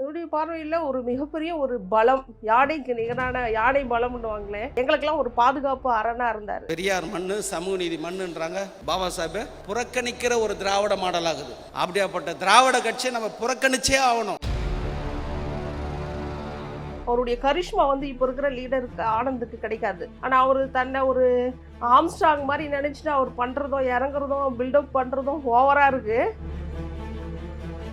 என்னுடைய பார்வையில் ஒரு மிகப்பெரிய ஒரு பலம் யானைக்கு நிகரான யானை பலம்னுவாங்களே எங்களுக்கெல்லாம் ஒரு பாதுகாப்பு அரணா இருந்தார். பெரியார் மண்ணு சமூக நீதி மண்ணுன்றாங்க பாபா சாஹிப். புறக்கணிக்கிற ஒரு திராவிட மாடல் ஆகுது அப்படியாப்பட்ட திராவிட கட்சியை நம்ம புறக்கணிச்சே ஆகணும். அவருடைய கரிஷ்மா வந்து இப்போ இருக்கிற லீடருக்கு ஆனந்துக்கு கிடைக்காது. ஆனால் அவர் தன்னை ஒரு ஆம்ஸ்டாங் மாதிரி நினச்சிட்டு அவர் பண்ணுறதும் இறங்குறதும் பில்டப் பண்ணுறதும் ஓவராக இருக்கு.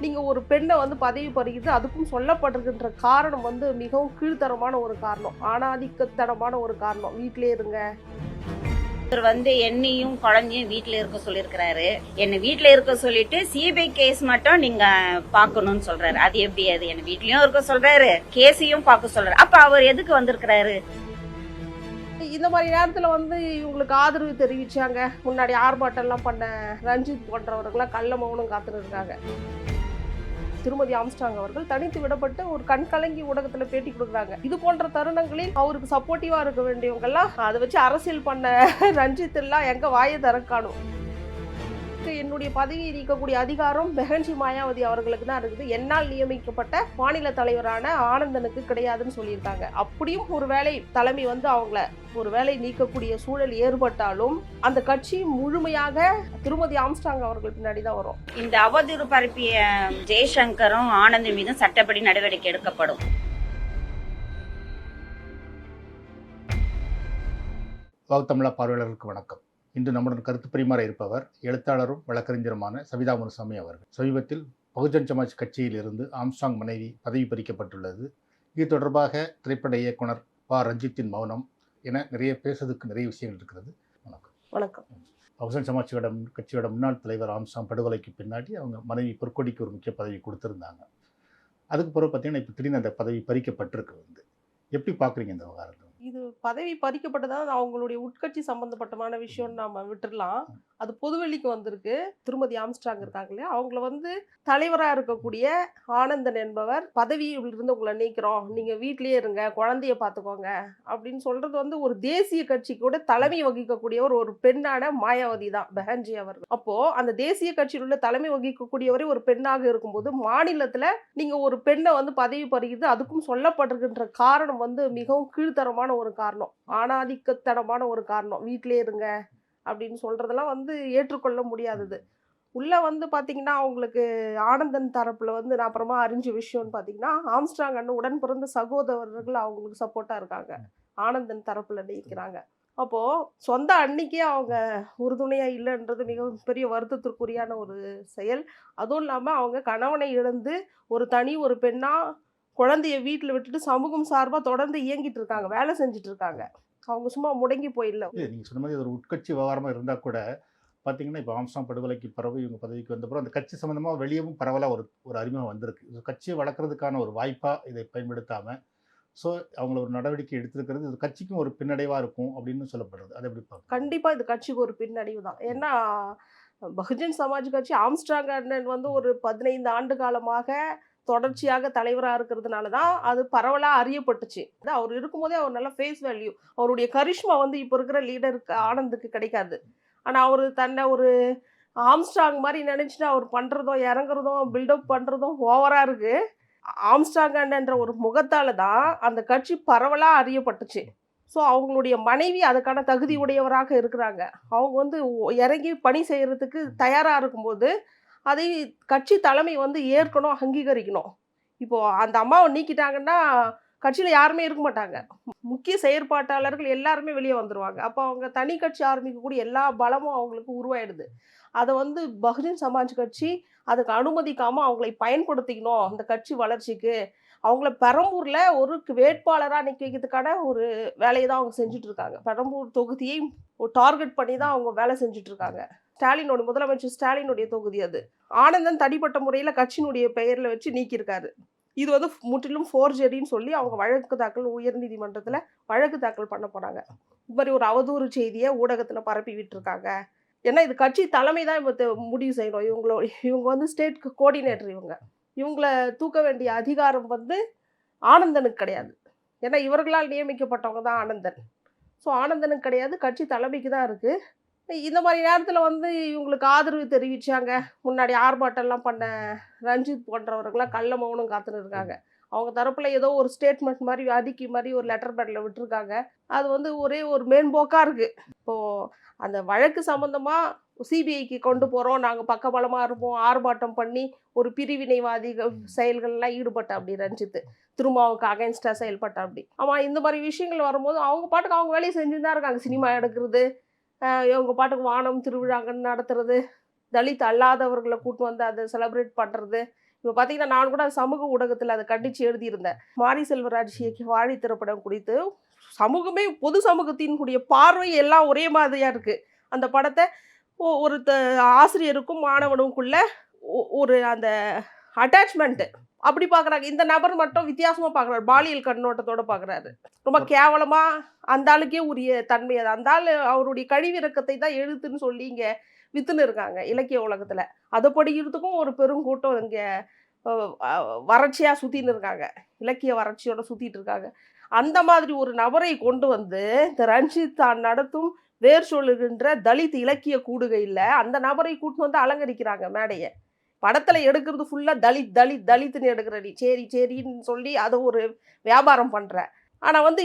நீங்கள் ஒரு பெண்ணை வந்து பதவி பறிக்குது அதுக்கும் சொல்லப்பட்டிருக்கின்ற காரணம் வந்து மிகவும் கீழ்த்தரமான ஒரு காரணம் ஆணாதிக்கத்தனமான ஒரு காரணம். வீட்டிலே இருங்க. இவர் வந்து என்னையும் குழந்தையும் வீட்ல இருக்க சொல்லியிருக்கிறாரு. என்னை வீட்ல இருக்க சொல்லிட்டு சிபிஐ கேஸ் மட்டும் நீங்க பார்க்கணும்னு சொல்றாரு. அது எப்படி? அது என்ன வீட்லயும் இருக்க சொல்றாரு கேஸையும் பார்க்க சொல்றாரு. அப்ப அவர் எதுக்கு வந்திருக்கிறாரு? இந்த மாதிரி நேரத்தில் வந்து இவங்களுக்கு ஆதரவு தெரிவிச்சாங்க. முன்னாடி ஆர்ப்பாட்டம்லாம் பண்ண ரஞ்சித் போன்றவர்கள்லாம் கள்ள மௌனம் காத்துட்டு இருக்காங்க. திருமதி ஆம்ஸ்டாங் அவர்கள் தனித்து விடப்பட்டு ஒரு கண் கலங்கி ஊடகத்தில் பேட்டி கொடுக்குறாங்க. இது போன்ற தருணங்களில் அவருக்கு சப்போர்ட்டிவா இருக்க வேண்டியவங்க எல்லாம் அதை வச்சு அரசியல் பண்ண ரஞ்சித் எல்லாம் எங்க வாயை திறக்காணும் என்னுடைய பதவியை நீக்கக்கூடிய அதிகாரம் பெஹன்சி மாயாவதி அவர்களுக்கு தான் இருக்குது. என்னால் நியமிக்கப்பட்ட மாநில தலைவரான ஆனந்தனுக்கு கிடையாதுன்னு சொல்லியிருக்காங்க. அப்படியும் ஒரு வேளை தலைமை வந்து அவங்கள ஒரு வேளை நீக்கக்கூடிய சூழல் ஏற்பட்டாலும் அந்த கட்சி முழுமையாக திருமதி ஆம்ஸ்டாங் அவர்கள் பின்னாடி தான் வரும். இந்த அவதூறு பரப்பிய ஜெய்சங்கரும் ஆனந்த் மீதும் சட்டப்படி நடவடிக்கை எடுக்கப்படும். வாவுத்தமிழா பார்வையாளர்களுக்கு வணக்கம். இன்று நம்முடன் கருத்து பரிமாற இருப்பவர் எழுத்தாளரும் வழக்கறிஞருமான சவிதா முனுசாமி அவர்கள். சமீபத்தில் பகுஜன் சமாஜ் கட்சியில் இருந்து ஆம்ஸ்டாங் மனைவி பதவி பறிக்கப்பட்டுள்ளது. இது தொடர்பாக திரைப்பட இயக்குனர் ப. ரஞ்சித்தின் மௌனம் என நிறைய பேசுறதுக்கு நிறைய விஷயங்கள் இருக்கிறது. வணக்கம். வணக்கம். பகுஜன் சமாஜ்யோட கட்சியோட முன்னாள் தலைவர் ஆம்ஸ்டாங் படுகொலைக்கு பின்னாடி அவங்க மனைவி பொற்கொடிக்கு ஒரு முக்கிய பதவி கொடுத்துருந்தாங்க. அதுக்கு பிறகு பார்த்தீங்கன்னா இப்போ திடீர்னு அந்த பதவி பறிக்கப்பட்டிருக்கு வந்து. எப்படி பார்க்குறீங்க இந்த விவகாரத்தை? இது பதவி பறிக்கப்பட்டதான் அவங்களுடைய உட்கட்சி சம்பந்தப்பட்டமான விஷயம்னு நாம விட்டுறலாம். அது பொதுவெளிக்கு வந்திருக்கு. திருமதி ஆம்ஸ்டாங் இருக்காங்க இல்லையா? அவங்கள வந்து தலைவராக இருக்கக்கூடிய ஆனந்தன் என்பவர் பதவியில் இருந்து உங்களை நீக்கிறோம். நீங்கள் வீட்லயே இருங்க குழந்தைய பார்த்துக்கோங்க அப்படின்னு சொல்றது வந்து ஒரு தேசிய கட்சி கூட தலைமை வகிக்கக்கூடியவர் ஒரு பெண்ணான மாயாவதி தான் பெஹன்ஜி அவர்கள். அப்போ அந்த தேசிய கட்சியில் உள்ள தலைமை வகிக்கக்கூடியவரே ஒரு பெண்ணாக இருக்கும்போது மாநிலத்தில் நீங்கள் ஒரு பெண்ணை வந்து பதவி பறிக்குது அதுக்கும் சொல்லப்பட்டிருக்கின்ற காரணம் வந்து மிகவும் கீழ்த்தரமான ஒரு காரணம் ஆணாதிக்கத்தனமான ஒரு காரணம். வீட்டிலே இருங்க அப்படின்னு சொல்கிறதெல்லாம் வந்து ஏற்றுக்கொள்ள முடியாதது. உள்ளே வந்து பார்த்திங்கன்னா அவங்களுக்கு ஆனந்தன் தரப்பில் வந்து நான் அப்புறமா அறிஞ்ச விஷயம்னு பார்த்தீங்கன்னா ஆம்ஸ்ட்ராங் அண்ணன் உடன் பிறந்த சகோதரர்கள் அவங்களுக்கு சப்போர்ட்டாக இருக்காங்க. ஆனந்தன் தரப்பில் நிற்கிறாங்க அப்போது சொந்த அன்னைக்கே அவங்க உறுதுணையாக இல்லைன்றது மிகவும் பெரிய வருத்தத்திற்குரியான ஒரு செயல். அதுவும் இல்லாமல் அவங்க கணவனை இழந்து ஒரு தனி ஒரு பெண்ணாக குழந்தைய வீட்டில் விட்டுட்டு சமூகம் சார்பாக தொடர்ந்து இயங்கிட்டு இருக்காங்க வேலை செஞ்சுட்டு இருக்காங்க. அவங்க சும்மா முடங்கி போயிடல நீங்கள் சொன்ன மாதிரி ஒரு உட்கட்சி விவகாரமாக இருந்தால் கூட பார்த்தீங்கன்னா இப்போ ஆம்சாங் படுகொலைக்கு பிறகு இவங்க பதவிக்கு வந்தப்பறம் அந்த கட்சி சம்மந்தமாக வெளியவும் பரவலாக ஒரு ஒரு அறிமுகம் வந்திருக்கு. இது கட்சியை வளர்க்குறதுக்கான ஒரு வாய்ப்பாக இதை பயன்படுத்தாமல் ஸோ அவங்கள ஒரு நடவடிக்கை எடுத்திருக்கிறது இது கட்சிக்கும் ஒரு பின்னடைவாக இருக்கும் அப்படின்னு சொல்லப்படுறது அது எப்படி பார்க்க கண்டிப்பா இது கட்சிக்கு ஒரு பின்னடைவு தான். ஏன்னா பகுஜன் சமாஜ் கட்சி ஆம்ஸ்ட்ராங் அண்ணன் வந்து ஒரு பதினைந்து ஆண்டு காலமாக தொடர்ச்சியாக தலைவராக இருக்கிறதுனால தான் அது பரவலாக அறியப்பட்டுச்சு. அவர் இருக்கும்போதே அவர் நல்ல ஃபேஸ் வேல்யூ அவருடைய கரிஷ்மா வந்து இப்போ இருக்கிற லீடருக்கு ஆனந்துக்கு கிடைக்காது. ஆனால் அவர் தன்னை ஒரு ஆம்ஸ்டாங் மாதிரி நினச்சிட்டு அவர் பண்ணுறதும் இறங்குறதும் பில்டப் பண்ணுறதும் ஓவராக இருக்குது ஆம்ஸ்டாங் அண்ணன்ற ஒரு முகத்தால் தான் அந்த கட்சி பரவலாக அறியப்பட்டுச்சு. ஸோ அவங்களுடைய மனைவி அதுக்கான தகுதி உடையவராக இருக்கிறாங்க. அவங்க வந்து இறங்கி பணி செய்கிறதுக்கு தயாராக இருக்கும்போது அதை கட்சி தலைமை வந்து ஏற்கணும் அங்கீகரிக்கணும். இப்போது அந்த அம்மாவை நீக்கிட்டாங்கன்னா கட்சியில் யாருமே இருக்க மாட்டாங்க. முக்கிய செயற்பாட்டாளர்கள் எல்லாருமே வெளியே வந்துடுவாங்க அப்போ அவங்க தனி கட்சி ஆரம்பிக்கக்கூடிய எல்லா பலமும் அவங்களுக்கு உருவாயிடுது. அதை வந்து பகுஜன் சமாஜ் கட்சி அதுக்கு அனுமதிக்காமல் அவங்களை பயன்படுத்திக்கணும். அந்த கட்சி வளர்ச்சிக்கு அவங்கள பெரம்பூரில் ஒரு வேட்பாளராக நிற்க வைக்கிறதுக்கான ஒரு வேலையை தான் அவங்க செஞ்சுட்ருக்காங்க பெரம்பூர் தொகுதியை ஒரு டார்கெட் பண்ணி தான் அவங்க வேலை செஞ்சுட்ருக்காங்க ஸ்டாலினோட முதலமைச்சர் ஸ்டாலினுடைய தொகுதி அது. ஆனந்தன் தனிப்பட்ட முறையில் கட்சியினுடைய பெயரில் வச்சு நீக்கியிருக்காரு. இது வந்து முற்றிலும் ஃபோர்ஜெரின்னு சொல்லி அவங்க வழக்கு தாக்கல் உயர்நீதிமன்றத்தில் வழக்கு தாக்கல் பண்ண போகிறாங்க இது மாதிரி ஒரு அவதூறு செய்தியை ஊடகத்தில் பரப்பி விட்டுருக்காங்க. ஏன்னா இது கட்சி தலைமை தான் இப்போ முடிவு செய்யணும். இவங்களோ இவங்க வந்து ஸ்டேட் கோஆர்டினேட்டர் இவங்க. இவங்கள தூக்க வேண்டிய அதிகாரம் வந்து ஆனந்தனுக்கு கிடையாது. ஏன்னா இவர்களால் நியமிக்கப்பட்டவங்க தான் ஆனந்தன். ஸோ ஆனந்தனுக்கு கிடையாது. கட்சி தலைமைக்கு தான் இருக்குது இந்த மாதிரி நேரத்தில் வந்து இவங்களுக்கு ஆதரவு தெரிவித்தாங்க முன்னாடி ஆர்ப்பாட்டம்லாம் பண்ண ரஞ்சித் போன்றவர்கள்லாம் கள்ள மௌனம் காத்துன்னு இருக்காங்க அவங்க தரப்பில் ஏதோ ஒரு ஸ்டேட்மெண்ட் மாதிரி அதிக்கி மாதிரி ஒரு லெட்டர் பேட்டில் விட்டுருக்காங்க. அது வந்து ஒரே ஒரு மேம்போக்காக இருக்குது இப்போது அந்த வழக்கு சம்மந்தமாக சிபிஐக்கு கொண்டு போகிறோம் நாங்கள் பக்கபலமாக இருப்போம். ஆர்ப்பாட்டம் பண்ணி ஒரு பிரிவினைவாதி செயல்கள்லாம் ஈடுபட்ட அப்படி ரஞ்சித் திருமாவுக்கு அகைன்ஸ்டாக செயல்பட்ட அப்படி ஆமாம் இந்த மாதிரி விஷயங்கள் வரும்போது அவங்க பாட்டுக்கு அவங்க வேலையை செஞ்சுட்டு தான் இருக்காங்க. சினிமா எடுக்கிறது இவங்க பாட்டுக்கு வானம் திருவிழாங்கன்னு நடத்துறது தலித் அல்லாதவர்களை கூட்டு வந்து அதை செலிப்ரேட் பண்ணுறது இப்போ பார்த்தீங்கன்னா நான் கூட சமூக ஊடகத்தில் அதை கண்டித்து எழுதியிருந்தேன். மாரி செல்வராஜ் இயக்கிய வாழி திரைப்படம் குறித்து சமூகமே பொது சமூகத்தின் கூடிய பார்வை எல்லாம் ஒரே மாதிரியாக இருக்குது அந்த படத்தை ஒ- ஒரு த- ஆசிரியருக்கும் மாணவனுக்குள்ள ஒ- ஒரு அந்த அட்டாச்மெண்ட்டு அப்படி பார்க்குறாங்க இந்த நபர் மட்டும் வித்தியாசமாக பார்க்குறாரு பாலியல் கண்ணோட்டத்தோட பார்க்குறாரு ரொம்ப கேவலமாக அந்த ஆளுக்கே உரிய தன்மை அது. அந்த ஆள் அவருடைய கழிவிறக்கத்தை தான் எழுத்துன்னு சொல்லி இங்கே வித்துன்னு இருக்காங்க இலக்கிய உலகத்தில். அதை படிக்கிறதுக்கும் ஒரு பெருங்கூட்டம் இங்கே வறட்சியாக சுற்றின்னு இருக்காங்க. இலக்கிய வறட்சியோட சுற்றிட்டு இருக்காங்க. அந்த மாதிரி ஒரு நபரை கொண்டு வந்து இந்த ரஞ்சித் தான் நடத்தும் வேர் சொல்லுகின்ற தலித் இலக்கிய கூடுகையில் அந்த நபரை கூட்டு வந்து அலங்கரிக்கிறாங்க மேடையை. படத்தில் எடுக்கிறது ஃபுல்லாக தலித் தலித் தலித்னு எடுக்கிற நீ சரி சரின்னு சொல்லி அதை ஒரு வியாபாரம் பண்ணுற ஆனால் வந்து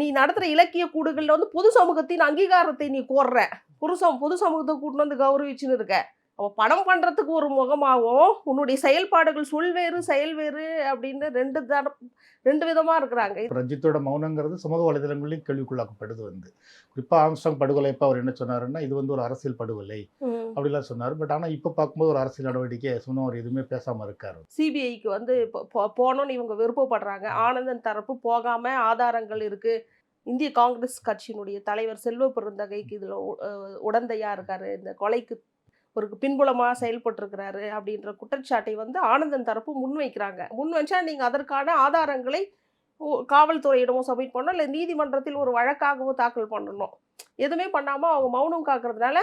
நீ நடத்துகிற இலக்கிய கூடுகளில் வந்து பொது சமூகத்தின் அங்கீகாரத்தை நீ கோர்ற. புருஷம் சம பொது சமூகத்தை கூட்டின்னு வந்து கௌரவிச்சுன்னு இருக்க. அவ படம் பண்ணுறதுக்கு ஒரு முகமாகவும் உன்னுடைய செயல்பாடுகள் சொல் வேறு செயல் வேறு அப்படின்னு ரெண்டு தர ரெண்டு விதமாக இருக்கிறாங்க. ரஞ்சித்தோட மௌனங்கிறது சமூக வலைதளங்களையும் கேள்விக்குள்ளாக்கப்படுது வந்து. குறிப்பாக ஆம்ஸ்டாங் படுகொலை இப்போ அவர் என்ன சொன்னாருன்னா இது வந்து ஒரு அரசியல் படுகொலை அப்படிலாம் சொன்னார். பட் ஆனால் இப்போ பார்க்கும்போது ஒரு அரசியல் நடவடிக்கை சொன்ன அவர் எதுவுமே பேசாமல் இருக்காரு சிபிஐக்கு வந்து இப்போ போ- போகணும்னு இவங்க விருப்பப்படுறாங்க. ஆனந்தன் தரப்பு போகாம ஆதாரங்கள் இருக்கு. இந்திய காங்கிரஸ் கட்சியினுடைய தலைவர் செல்வ பெருந்தகைக்கு இதில் உடந்தையா இருக்காரு. இந்த கொலைக்கு ஒரு பின்புலமாக செயல்பட்டிருக்கிறாரு அப்படின்ற குற்றச்சாட்டை வந்து ஆனந்தன் தரப்பு முன்வைக்கிறாங்க. முன் வச்சா நீங்கள் அதற்கான ஆதாரங்களை காவல்துறையிடமும் சப்மிட் பண்ணணும் இல்லை நீதிமன்றத்தில் ஒரு வழக்காகவோ தாக்கல் பண்ணணும் எதுவுமே பண்ணாமல் அவங்க மௌனம் காக்கிறதுனால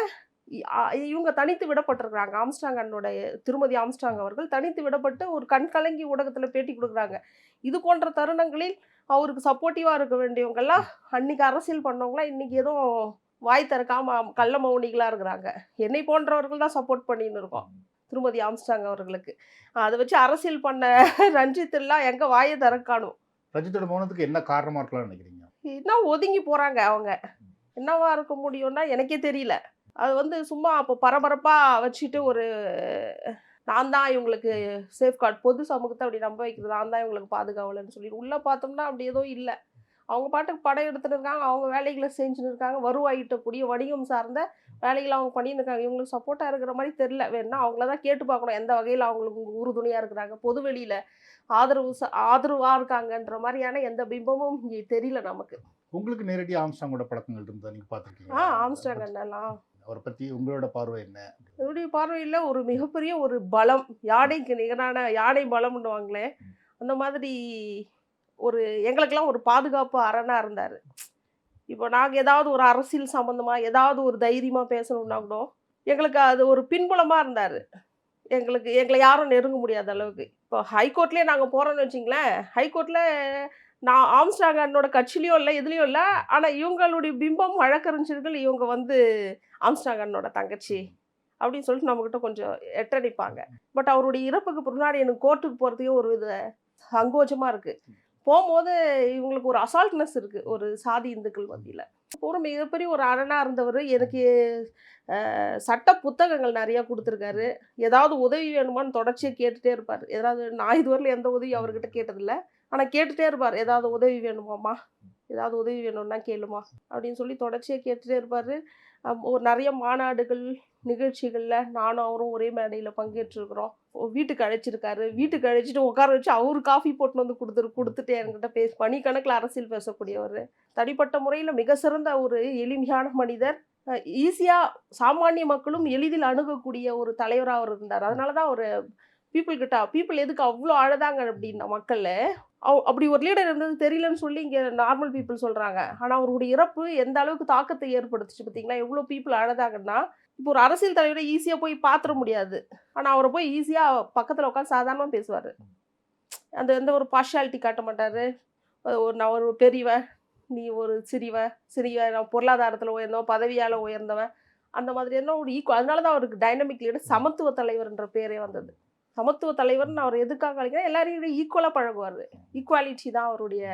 இ- இவங்க தனித்து விடப்பட்டிருக்கிறாங்க. ஆம்ஸ்டாங் அண்ணனுடைய திருமதி ஆம்ஸ்டாங் அவர்கள் தனித்து விடப்பட்டு ஒரு கண்கலங்கி ஊடகத்தில் பேட்டி கொடுக்குறாங்க. இது போன்ற தருணங்களில் அவருக்கு சப்போர்ட்டிவாக இருக்க வேண்டியவங்கெல்லாம் அன்னைக்கு அரசியல் பண்ணவங்களாம் இன்னைக்கு எதுவும் வாய் திறக்காம கள்ள மௌனிகளாக இருக்கிறாங்க. என்னை போன்றவர்கள் தான் சப்போர்ட் பண்ணின்னு இருக்கோம். திருமதி ஆம்ஸ்டாங் அவர்களுக்கு. அதை வச்சு அரசியல் பண்ண ரஞ்சித் எல்லாம் எங்கே வாயை திறக்காணும் ரஞ்சித்தோட மௌனத்துக்கு என்ன காரணமாக இருக்கலாம்னு நினைக்கிறீங்க? இன்னும் ஒதுங்கி போகிறாங்க அவங்க. என்னவா இருக்க முடியும்னா எனக்கே தெரியல. அது வந்து சும்மா அப்போ பரபரப்பாக வச்சுட்டு ஒரு நான் தான் இவங்களுக்கு சேஃப்கார்ட் பொது சமூகத்தை அப்படி நம்ப வைக்கிறது நான் தான் இவங்களுக்கு பாதுகாவலன்னு சொல்லி உள்ளே பார்த்தோம்னா அப்படி எதுவும் இல்லை. அவங்க பாட்டுக்கு படம் எடுத்துட்டு இருக்காங்க அவங்க வேலைகளை செஞ்சுன்னு இருக்காங்க. வருவாய் ஈட்டக்கூடிய வணிகம் சார்ந்த வேலைகளை அவங்க பண்ணின்னு இருக்காங்க. இவங்களுக்கு சப்போர்ட்டாக இருக்கிற மாதிரி தெரில வேணா அவங்கள தான் கேட்டு பார்க்கணும். எந்த வகையில் அவங்களுக்கு உறுதுணையாக இருக்கிறாங்க? பொது வெளியில் ஆதரவு ஆதரவாக இருக்காங்கன்ற மாதிரியான எந்த பிம்பமும் இங்கே தெரியல நமக்கு. உங்களுக்கு நேரடி ஆம்ஸ்டாங்கோட பழக்கங்கள் இருந்தால் நீங்கள் ஆ பார்த்துருக்கீங்க ஆம்ஸ்டாங் அண்ணலாம் அவரை பற்றி உங்களோட பார்வை என்ன? என்னுடைய பார்வையில் ஒரு மிகப்பெரிய ஒரு பலம். யானைக்கு நிகரான யானை பலம்னுவாங்களே அந்த மாதிரி ஒரு எங்களுக்கெல்லாம் ஒரு பாதுகாப்பு அரணாக இருந்தார். இப்போ நாங்கள் ஏதாவது ஒரு அரசியல் சம்மந்தமாக ஏதாவது ஒரு தைரியமாக பேசணும்னா கூட எங்களுக்கு அது ஒரு பின்புலமாக இருந்தார். எங்களுக்கு எங்களை யாரும் நெருங்க முடியாத அளவுக்கு. இப்போ ஹைகோர்ட்லேயே நாங்கள் போகிறோம்னு வச்சிங்களேன் ஹைகோர்ட்டில் நான் ஆம்ஸ்டாங் அண்ணனோட கட்சிலையும் இல்லை எதுலேயும் இல்லை ஆனால் இவங்களுடைய பிம்பம் வழக்கறிஞர்கள் இவங்க வந்து ஆம்ஸ்டாங் அண்ணனோட தங்கச்சி அப்படின்னு சொல்லிட்டு நம்மக்கிட்ட கொஞ்சம் எட்டடிப்பாங்க. பட் அவருடைய இறப்புக்கு முன்னாடி எனக்கு கோர்ட்டுக்கு போகிறதுக்கே ஒரு வித சங்கோஜமாக இருக்குது போகும்போது இவங்களுக்கு ஒரு அசால்ட்னஸ் இருக்குது ஒரு சாதி இந்துக்கள் மத்தியில். ஒரு மிகப்பெரிய ஒரு அரணாக இருந்தவர் எனக்கு சட்ட புத்தகங்கள் நிறையா கொடுத்துருக்காரு. ஏதாவது உதவி வேணுமான்னு தொடர்ச்சியாக கேட்டுகிட்டே இருப்பார். ஏதாவது நான் இதுவரையில் எந்த உதவி அவர்கிட்ட கேட்டதில்லை. ஆனால் கேட்டுகிட்டே இருப்பார். ஏதாவது உதவி வேணுமாம்மா? ஏதாவது உதவி வேணும்னா கேளுமா? அப்படின்னு சொல்லி தொடர்ச்சியாக கேட்டுகிட்டே இருப்பார். ஒரு நிறைய மாநாடுகள் நிகழ்ச்சிகளில் நானும் அவரும் ஒரே மேடையில் பங்கேற்றிருக்கிறோம். வீட்டுக்கு அழைச்சிருக்காரு. வீட்டுக்கு அழைச்சிட்டு உட்கார வச்சு அவர் காஃபி போட்டுன்னு வந்து கொடுத்துரு கொடுத்துட்டு என்கிட்ட பேச மணிக்கணக்கில் அரசியல் பேசக்கூடியவர். தனிப்பட்ட முறையில் மிக சிறந்த ஒரு எளிமையான மனிதர். ஈஸியாக சாமானிய மக்களும் எளிதில் அணுகக்கூடிய ஒரு தலைவராக அவர் இருந்தார். அதனால தான் அவர் பீப்புள் கிட்ட பீப்புள் எதுக்கு அவ்வளோ அழுதாங்க அப்படின்னா மக்களை. அவ் அப்படி ஒரு லீடர் இருந்தது தெரியலன்னு சொல்லி இங்கே நார்மல் பீப்புள் சொல்கிறாங்க ஆனால் அவருடைய இறப்பு எந்த அளவுக்கு தாக்கத்தை ஏற்படுத்துச்சு பார்த்தீங்களா? எவ்வளோ பீப்புள் அழுதாங்கன்னா இப்போ ஒரு அரசியல் தலைவரை ஈஸியாக போய் பார்த்துட முடியாது. ஆனால் அவரை போய் ஈஸியாக பக்கத்தில் உட்காந்து சாதாரணமாக பேசுவார். அந்த எந்த ஒரு பார்ஷாலிட்டி காட்ட மாட்டார். ஒரு நான் ஒரு பெரியவன் நீ ஒரு சிறிவன் சிறிய நான் பொருளாதாரத்தில் உயர்ந்தவன் பதவியால் உயர்ந்தவன் அந்த மாதிரியான ஒரு ஈக்குவல் அதனால தான் அவருக்கு டைனமிக் லீடர் சமத்துவ தலைவர்ன்ற பேரே வந்தது. சமத்துவ தலைவர்னு அவர் எதுக்காக அழைக்கிறேன் எல்லாரையும் ஈக்குவலாக பழகுவார். ஈக்குவாலிட்டி தான் அவருடைய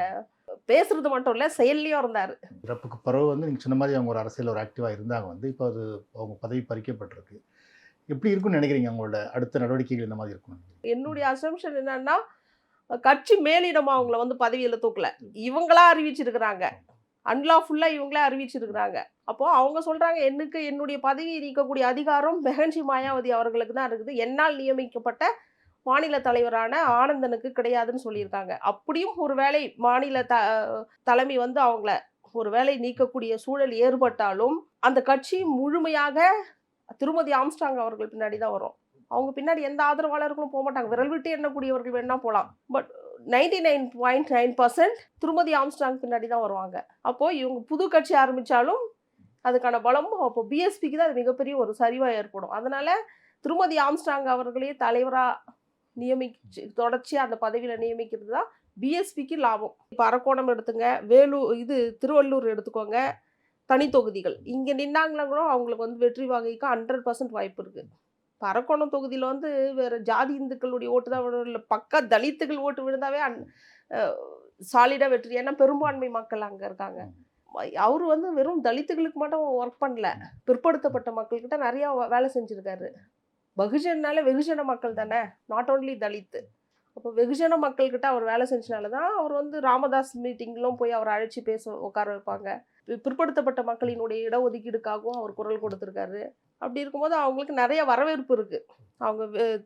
பேசுறது மட்டும் இல்லை செயல்லையும் இருந்தார். இறப்புக்கு பிறகு வந்து நீங்கள் சொன்ன மாதிரி அவங்க ஒரு அரசியல் ஒரு ஆக்டிவாக இருந்தாங்க வந்து இப்போ அது அவங்க பதவி பறிக்கப்பட்டிருக்கு. எப்படி இருக்கும்னு நினைக்கிறீங்க அவங்களோட அடுத்த நடவடிக்கைகள் இந்த மாதிரி இருக்கும் என்னுடைய அசம்ஷன் என்னன்னா கட்சி மேலிடம் அவங்கள வந்து பதவியில் தூக்கல. இவங்களா அறிவிச்சிருக்கிறாங்க. அன்லாஃபுல்லா இவங்களே அறிவிச்சிருக்கிறாங்க. அப்போ அவங்க சொல்றாங்க எனக்கு என்னுடைய பதவியை நீக்கக்கூடிய அதிகாரம் பெஹன்சி மாயாவதி அவர்களுக்கு தான் இருக்குது. என்னால் நியமிக்கப்பட்ட மாநில தலைவரான ஆனந்தனுக்கு கிடையாதுன்னு சொல்லியிருக்காங்க. அப்படியும் ஒரு வேளை மாநில த தலைமை வந்து அவங்கள ஒரு வேளை நீக்கக்கூடிய சூழல் ஏற்பட்டாலும் அந்த கட்சி முழுமையாக திருமதி ஆம்ஸ்டாங் அவர்கள் பின்னாடி தான் வரும். அவங்க பின்னாடி எந்த ஆதரவாளர்களும் போக மாட்டாங்க. விரல் விட்டு எண்ணக்கூடியவர்கள் வேணா போகலாம் but ninety nine point nine percent திருமதி ஆம்ஸ்டாங் பின்னாடி தான் வருவாங்க. அப்போது இவங்க புது கட்சி ஆரம்பித்தாலும் அதுக்கான பலமும் அப்போ பிஎஸ்பிக்கு தான் அது மிகப்பெரிய ஒரு சரிவாக ஏற்படும். அதனால திருமதி ஆம்ஸ்டாங் அவர்களே தலைவராக நியமிச்சு தொடர்ச்சியாக அந்த பதவியில் நியமிக்கிறது தான் பிஎஸ்பிக்கு லாபம். இப்போ அரக்கோணம் எடுத்துங்க வேலூர் இது திருவள்ளூர் எடுத்துக்கோங்க தனி தொகுதிகள். இங்கே நின்னாங்களாங்களோ அவங்களுக்கு வந்து வெற்றி வாங்கிக்க ஹண்ட்ரட் பர்சன்ட் வாய்ப்பு இருக்குது இப்போ அரக்கோணம் தொகுதியில் வந்து வேறு ஜாதி இந்துக்களுடைய ஓட்டு தான் விழும் இல்லை பக்க தலித்துகள் ஓட்டு விழுந்தாவே அன் சாலிடாக வெற்றி. ஏன்னா பெரும்பான்மை மக்கள் அங்கே இருக்காங்க. அவர் வந்து வெறும் தலித்துகளுக்கு மட்டும் ஒர்க் பண்ணல பிற்படுத்தப்பட்ட மக்கள்கிட்ட நிறையா வேலை செஞ்சுருக்காரு. பகுஜன்னால வெகுஜன மக்கள் தானே? Not only Dalit. அப்போ வெகுஜன மக்கள்கிட்ட அவர் வேலை செஞ்சனால தான் அவர் வந்து ராமதாஸ் மீட்டிங்லாம் போய் அவர் அழைச்சி பேச உட்கார வைப்பாங்க. பிற்படுத்தப்பட்ட மக்களினுடைய இடஒதுக்கீடுக்காகவும் அவர் குரல் கொடுத்துருக்காரு. அப்படி இருக்கும்போது அவங்களுக்கு நிறைய வரவேற்பு இருக்குது அவங்க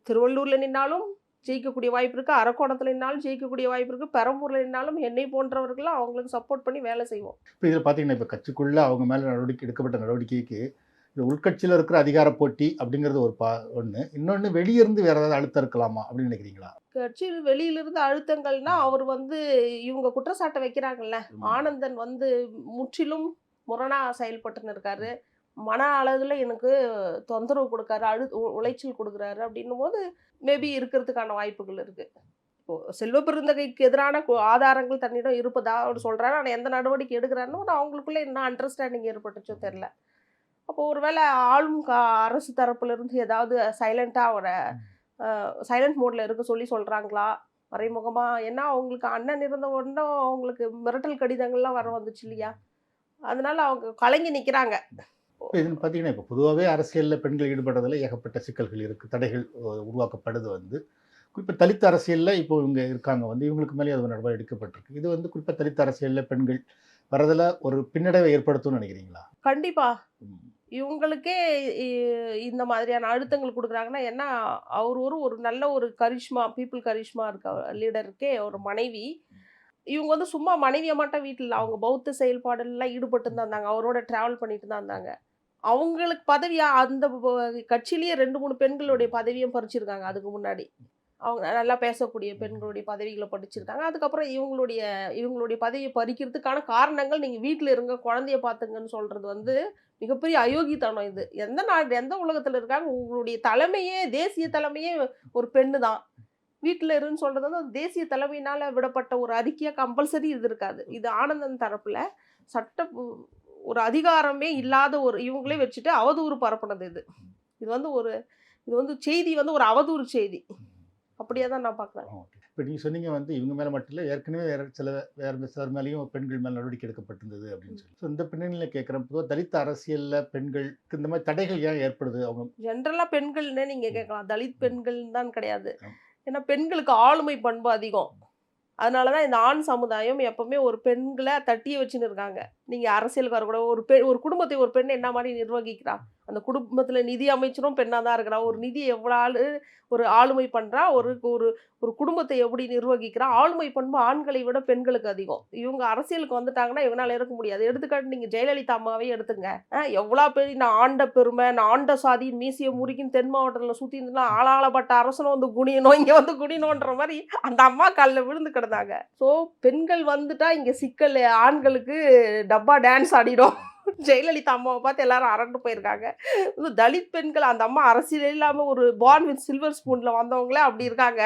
திருவள்ளூரில் நின்னாலும் ஜெயிக்கக்கூடிய வாய்ப்பு இருக்குது அரக்கோணத்தில் நின்னாலும் ஜெயிக்கக்கூடிய வாய்ப்பு இருக்குது பெரம்பூரில் நின்னாலும் என்னை போன்றவர்களும் அவங்களுக்கு சப்போர்ட் பண்ணி வேலை செய்வோம். இப்போ இதில் பார்த்தீங்கன்னா இப்போ கட்சிக்குள்ளே அவங்க மேலே நடவடிக்கை எடுக்கப்பட்ட நடவடிக்கைக்கு இந்த உள்கட்சியில் இருக்கிற அதிகார போட்டி அப்படிங்கிறது ஒரு பா ஒன்று இன்னொன்று வெளியிருந்து வேறு ஏதாவது அழுத்தம் இருக்கலாமா அப்படின்னு நினைக்கிறீங்களா? கட்சியில் வெளியிலிருந்து அழுத்தங்கள்னா அவர் வந்து இவங்க குற்றச்சாட்டை வைக்கிறாங்கல்ல. ஆனந்தன் வந்து முற்றிலும் முரணா செயல்பட்டுன்னு இருக்காரு. மன அளவில் எனக்கு தொந்தரவு கொடுக்காரு அழு உளைச்சல் கொடுக்குறாரு அப்படின்னும் போது மேபி இருக்கிறதுக்கான வாய்ப்புகள் இருக்கு. இப்போ செல்வ பெருந்தகைக்கு எதிரான ஆதாரங்கள் தன்னிடம் இருப்பதா அவர் சொல்றாரு. ஆனால் எந்த நடவடிக்கை எடுக்கிறாருன்னு ஒரு அவங்களுக்குள்ள என்ன அண்டர்ஸ்டாண்டிங் ஏற்பட்டுச்சோ தெரில அப்போ ஒருவேளை ஆளும் அரசு தரப்புல இருந்து ஏதாவது சைலண்ட்டாக அவரை சைலண்ட் மோட்ல இருக்க சொல்லி சொல்றாங்களா? மறைமுகமா ஏன்னா அவங்களுக்கு அண்ணன் இருந்த உடனே அவங்களுக்கு மிரட்டல் கடிதங்கள்லாம் வர வந்துச்சு இல்லையா? அதனால அவங்க கலங்கி நிக்கிறாங்க. இப்போ இதுன்னு பார்த்தீங்கன்னா இப்போ பொதுவாகவே அரசியலில் பெண்கள் ஈடுபடுறதுல ஏகப்பட்ட சிக்கல்கள் இருக்குது தடைகள் உருவாக்கப்படுது வந்து. குறிப்பாக தலித் அரசியலில் இப்போ இவங்க இருக்காங்க வந்து இவங்களுக்கு மேலே அது நடவடிக்கை எடுக்கப்பட்டிருக்கு. இது வந்து குறிப்பாக தலித் அரசியலில் பெண்கள் வரதில் ஒரு பின்னடைவை ஏற்படுத்தும்னு நினைக்கிறீங்களா? கண்டிப்பா. ம். இவங்களுக்கே இந்த மாதிரியான அழுத்தங்கள் கொடுக்குறாங்கன்னா என்ன அவர் ஒரு ஒரு நல்ல ஒரு கரிஷ்மா பீப்புள் கரிஷ்மா இருக்க லீடருக்கே ஒரு மனைவி. இவங்க வந்து சும்மா மனைவியை மட்டும் வீட்டில் அவங்க பௌத்த செயல்பாடுலாம் ஈடுபட்டு தான் இருந்தாங்க. அவரோட ட்ராவல் பண்ணிட்டு தான் இருந்தாங்க. அவங்களுக்கு பதவியாக அந்த கட்சியிலேயே ரெண்டு மூணு பெண்களுடைய பதவியும் பறிச்சிருக்காங்க அதுக்கு முன்னாடி. அவங்க நல்லா பேசக்கூடிய பெண்களுடைய பதவிகளை படிச்சிருக்காங்க அதுக்கப்புறம் இவங்களுடைய இவங்களுடைய பதவியை பறிக்கிறதுக்கான காரணங்கள் நீங்கள் வீட்டில் இருங்க குழந்தைய பார்த்துங்கன்னு சொல்கிறது வந்து மிகப்பெரிய அயோக்கித்தனம் இது. எந்த நாடு எந்த உலகத்தில் இருக்காங்க? உங்களுடைய தலைமையே தேசிய தலைமையே ஒரு பெண்ணு தான். வீட்டில் இருன்னு சொல்கிறது வந்து தேசிய தலைமையினால் விடப்பட்ட ஒரு அறிக்கையாக கம்பல்சரி இது இருக்காது. இது ஆனந்தன் தரப்பில் சட்ட ஒரு அதிகாரமே இல்லாத ஒரு இவங்களே வச்சுட்டு அவதூறு பரப்புனது இது. இது வந்து ஒரு இது வந்து செய்தி வந்து ஒரு அவதூறு செய்தி. அப்படியே தான் நான் பார்க்குறேன் இப்போ நீங்கள் சொன்னீங்க வந்து இவங்க மேலே மட்டும் இல்லை ஏற்கனவே வேறு சில வேறு சிலர் மேலேயும் பெண்கள் மேலே நடவடிக்கை எடுக்கப்பட்டிருந்தது அப்படின்னு சொல்லி. ஸோ இந்த பின்னணியில் கேட்குறேன் பொதுவாக தலித் அரசியலில் பெண்களுக்கு இந்த மாதிரி தடைகள் ஏன் ஏற்படுது? அவங்க ஜென்ரலாக பெண்கள்னே நீங்கள் கேட்கலாம். தலித் பெண்கள் தான் கிடையாது. ஏன்னா பெண்களுக்கு ஆளுமை பண்பு அதிகம். அதனால தான் இந்த ஆண் சமுதாயம் எப்பவுமே ஒரு பெண்களை தட்டிய வச்சுன்னு இருக்காங்க. நீங்கள் அரசியலுக்கு வரக்கூட ஒரு பெண் ஒரு குடும்பத்தை ஒரு பெண் என்ன மாதிரி நிர்வகிக்கிறா? அந்த குடும்பத்தில் நிதி அமைச்சரும் பெண்ணாக தான் இருக்கிறா. ஒரு நிதி எவ்வளோ ஆள் ஒரு ஆளுமை பண்ணுறா ஒரு ஒரு ஒரு குடும்பத்தை எப்படி நிர்வகிக்கிறா? ஆளுமை பண்பு ஆண்களை விட பெண்களுக்கு அதிகம். இவங்க அரசியலுக்கு வந்துட்டாங்கன்னா இவனால் இருக்க முடியாது. எடுத்துக்காட்டு நீங்கள் ஜெயலலிதா அம்மாவே எடுத்துங்க. எவ்வளோ பேர் நான் ஆண்ட பெருமை நான் ஆண்ட சாதி மீசிய முறிக்கும் தென் மாவட்டத்தில் சுற்றி இருந்தா ஆளாளப்பட்ட அரசனும் வந்து குனியணும் இங்கே வந்து குனியணுன்ற மாதிரி அந்த அம்மா காலில் விழுந்து கிடந்தாங்க. ஸோ பெண்கள் வந்துட்டா இங்கே சிக்கல் ஆண்களுக்கு டப்பா டான்ஸ் ஆடிடும். ஜெயலலிதா அம்மாவை பார்த்து எல்லாரும் அரண்டு போயிருக்காங்க. தலித் பெண்கள் அந்த அம்மா அரசியல் இல்லாமல் ஒரு பார்ன் வித் சில்வர் ஸ்பூனில் வந்தவங்களே அப்படி இருக்காங்க.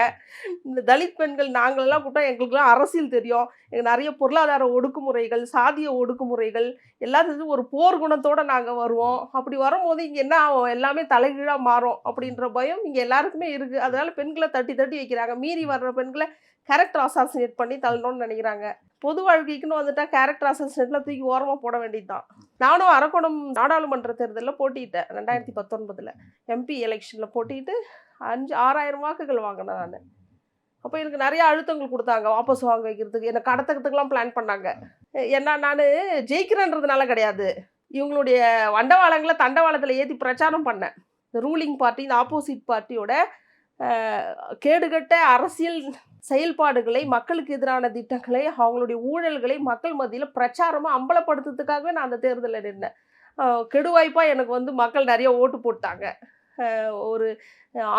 இந்த தலித் பெண்கள் நாங்களெல்லாம் கூட்டம் எங்களுக்குலாம் அரசியல் தெரியும். எங்கள் நிறைய பொருளாதார ஒடுக்குமுறைகள் சாதிய ஒடுக்குமுறைகள் எல்லாத்துக்கும் ஒரு போர் குணத்தோடு நாங்கள் வருவோம். அப்படி வரும்போது இங்கே என்ன ஆகும்? எல்லாமே தலைகீழாக மாறும் அப்படின்ற பயம் இங்கே எல்லாருக்குமே இருக்குது அதனால் பெண்களை தட்டி தட்டி வைக்கிறாங்க. மீறி வர்ற பெண்களை கேரக்டர் அசாசினேட் பண்ணி தள்ளணும்னு நினைக்கிறாங்க. பொது வாழ்க்கைக்குன்னு வந்துட்டா கேரக்டர் அசாசினேட்லாம் தூக்கி ஓரமாக போட வேண்டியது தான் நானும் அரக்கோணம் நாடாளுமன்ற தேர்தலில் போட்டிட்டேன் ரெண்டாயிரத்தி பத்தொன்பதில். எம்பி எலெக்ஷனில் போட்டிட்டு அஞ்சு ஆறாயிரம் வாக்குகள் வாங்கினேன் நான். அப்போ எனக்கு நிறைய அழுத்தங்கள் கொடுத்தாங்க வாபஸ் வாங்க வைக்கிறதுக்கு என்னை கடத்துக்கிறதுக்கெலாம் பிளான் பண்ணாங்க. ஏன்னா நான் ஜெயிக்கிறேன்றதுனால கிடையாது. இவங்களுடைய வண்டவாளங்களை தண்டவாளத்தில் ஏற்றி பிரச்சாரம் பண்ணேன். இந்த ரூலிங் பார்ட்டி இந்த ஆப்போசிட் பார்ட்டியோட கேடுகட்ட அரசியல் செயல்பாடுகளை மக்களுக்கு எதிரான திட்டங்களை அவங்களுடைய ஊழல்களை மக்கள் மத்தியில் பிரச்சாரமாக அம்பலப்படுத்துறதுக்காகவே நான் அந்த தேர்தலில் நின்றேன் கெடுவாய்ப்பாக எனக்கு வந்து மக்கள் நிறைய ஓட்டு போட்டாங்க. ஒரு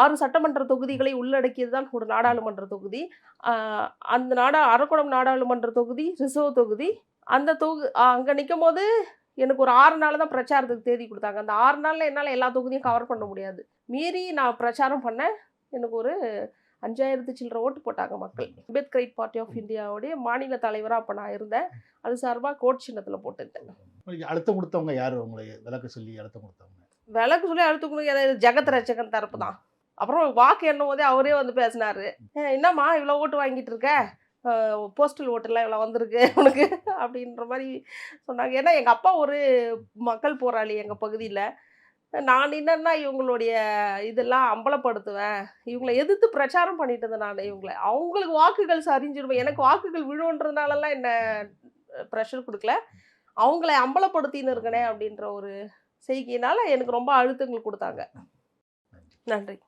ஆறு சட்டமன்ற தொகுதிகளை உள்ளடக்கியது தான் ஒரு நாடாளுமன்ற தொகுதி. அந்த நாடா அரக்குளம் நாடாளுமன்ற தொகுதி ரிசர்வ் தொகுதி. அந்த தொகு அங்கே நிற்கும் போது எனக்கு ஒரு ஆறு நாள் தான் பிரச்சாரத்துக்கு தேதி கொடுத்தாங்க. அந்த ஆறு நாளில் என்னால் எல்லா தொகுதியும் கவர் பண்ண முடியாது. மீறி நான் பிரச்சாரம் பண்ணேன். எனக்கு ஒரு அஞ்சாயிரத்து சில்லற ஓட்டு போட்டாங்க மக்கள். அம்பேத்கரைட் பார்ட்டி ஆஃப் இந்தியாவுடைய மாநில தலைவராக அப்போ நான் இருந்தேன். அது சார்பாக கோட் சின்னத்தில் உங்களுக்கு அழுத்தம் கொடுத்தவங்க யார்? உங்களை விளக்க சொல்லி அழுத்தம் கொடுத்தவங்க? விளக்கு சொல்லி அழுத்துக்கணும் எனக்கு ஜெகத் ரட்சகன் தரப்பு தான். அப்புறம் வாக்கு எண்ணும் போதே அவரே வந்து பேசினாரு. "ஏய், என்னம்மா இவ்வளோ ஓட்டு வாங்கிட்டு இருக்க? போஸ்டல் ஓட்டெல்லாம் இவ்வளோ வந்திருக்கு உனக்கு? அப்படின்ற மாதிரி சொன்னாங்க. ஏன்னா எங்கள் அப்பா ஒரு மக்கள் போராளி எங்கள் பகுதியில். நான் என்னன்னா இவங்களுடைய இதெல்லாம் அம்பலப்படுத்துவேன். இவங்களை எதிர்த்து பிரச்சாரம் பண்ணிட்டு இருந்தேன் நான் இவங்களை. அவங்களுக்கு வாக்குகள் சரிஞ்சிருவேன் எனக்கு வாக்குகள் விழுன்றதுனாலலாம் என்ன ப்ரெஷர் கொடுக்கல. அவங்கள அம்பலப்படுத்தின்னு இருக்கனே அப்படின்ற ஒரு செய்கையினால் எனக்கு ரொம்ப அழுத்தங்கள் கொடுத்தாங்க. நன்றி.